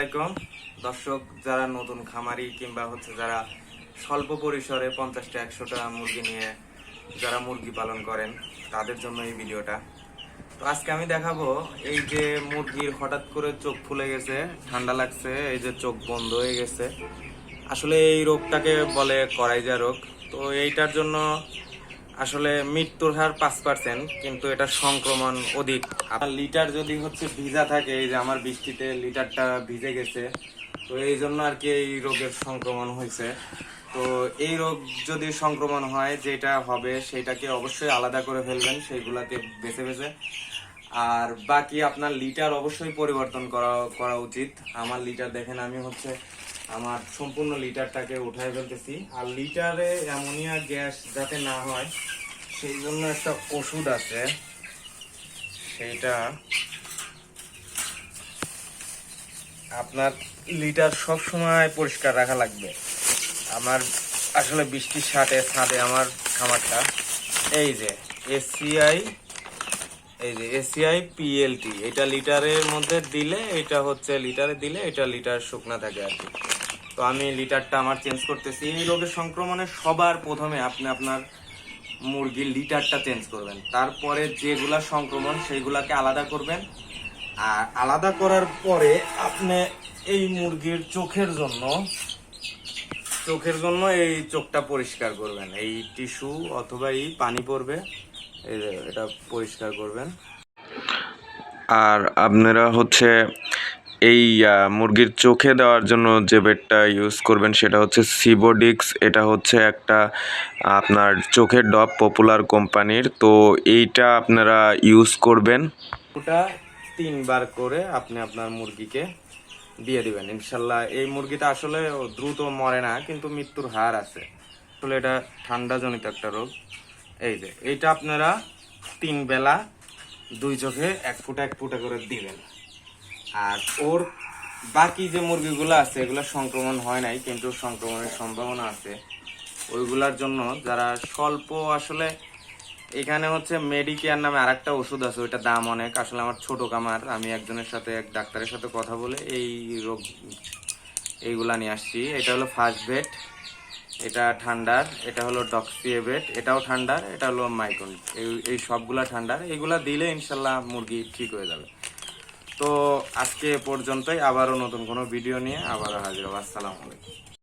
আসসালামাইকুম দর্শক, যারা নতুন খামারি কিংবা হচ্ছে যারা স্বল্প পরিসরে পঞ্চাশটা, একশোটা মুরগি নিয়ে যারা মুরগি পালন করেন, তাদের জন্য এই ভিডিওটা। তো আজকে আমি দেখাবো এই যে মুরগির হঠাৎ করে চোখ ফুলে গেছে, ঠান্ডা লাগছে, এই যে চোখ বন্ধ হয়ে গেছে। আসলে এই রোগটাকে বলে করাইজা রোগ। তো এইটার জন্য আসলে মৃত্যুর হার পাঁচ পার্সেন্ট কিন্তু এটা সংক্রমণ অধিক। আর লিটার যদি হচ্ছে ভিজা থাকে, এই যে আমার বৃষ্টিতে লিটারটা ভিজে গেছে, তো এই জন্য আর কি এই রোগের সংক্রমণ হয়েছে। তো এই রোগ যদি সংক্রমণ হয়, যেটা হবে, সেটাকে অবশ্যই আলাদা করে ফেলবেন সেইগুলাকে বেছে বেছে। আর বাকি আপনার লিটার অবশ্যই পরিবর্তন করা করা উচিত। আমার লিটার দেখেন, আমি হচ্ছে আমার সম্পূর্ণ লিটারটাকে উঠাই ফেলতেছি। আর লিটারে অ্যামোনিয়া গ্যাস যাতে না হয়, সেই জন্য একটা ওষুধ আছে। সেইটা আপনার লিটার সব সময় পরিষ্কার রাখা লাগবে। আমার আসলে বৃষ্টির সাথে ছাদে আমার খামারটা, এই যে, এসিআই এই যে এসিআই পিএলটি এটা লিটারের মধ্যে দিলে এটা হচ্ছে লিটারে দিলে এটা লিটার শুকনা থাকে আর কি। তো আমি লিটারটা আমার চেঞ্জ করতেছি। এই রোগের সংক্রমণে সবার প্রথমে আপনি আপনার মুরগির লিটারটা চেঞ্জ করবেন। তারপরে যেগুলা সংক্রমণ সেইগুলাকে আলাদা করবেন। আর আলাদা করার পরে আপনি এই মুরগির চোখের জন্য চোখের জন্য এই চোখটা পরিষ্কার করবেন। এই টিস্যু অথবা এই পানি পড়বে এটা পরিষ্কার করবেন। আর আপনারা হচ্ছে এই মুরগির চোখে দেওয়ার জন্য যে বেডটা ইউজ করবেন সেটা হচ্ছে সিবোডিক্স এটা হচ্ছে একটা আপনার চোখের ডব পপুলার কোম্পানির। তো এইটা আপনারা ইউজ করবেন। ওটা তিনবার করে আপনি আপনার মুরগিকে দিয়ে দিবেন। ইনশাল্লাহ এই মুরগিটা আসলে দ্রুত মরে না, কিন্তু মৃত্যুর হার আছে। আসলে এটা ঠান্ডা জনিত একটা রোগ। এই যে, এইটা আপনারা তিন বেলা দুই চোখে এক ফুটা এক ফুটা করে দিবেন। আর ওর বাকি যে মুরগিগুলো আছে, এগুলো সংক্রমণ হয় নাই, কিন্তু সংক্রমণের সম্ভাবনা আছে। ওইগুলার জন্য যারা স্বল্প আসলে এখানে হচ্ছে মেডিকেয়ার নামে আরেকটা ওষুধ আছে ওইটা দাম অনেক। আসলে আমার ছোট কামার, আমি একজনের সাথে, এক ডাক্তারের সাথে কথা বলে এই রোগ, এইগুলা নিয়ে আসছি। এটা হলো ফার্স্ট বেড এটা ঠান্ডার, এটা হলো ডক্সিয়েবেট এটাও ঠান্ডার, এটা হলো মাইকন এই সবগুলা ঠান্ডার, এইগুলা দিলে ইনশাল্লাহ মুরগি ঠিক হয়ে যাবে। তো আজকে পর্যন্তই, আবারও নতুন কোনো ভিডিও নিয়ে আবারও হাজির হব। আসসালামু আলাইকুম।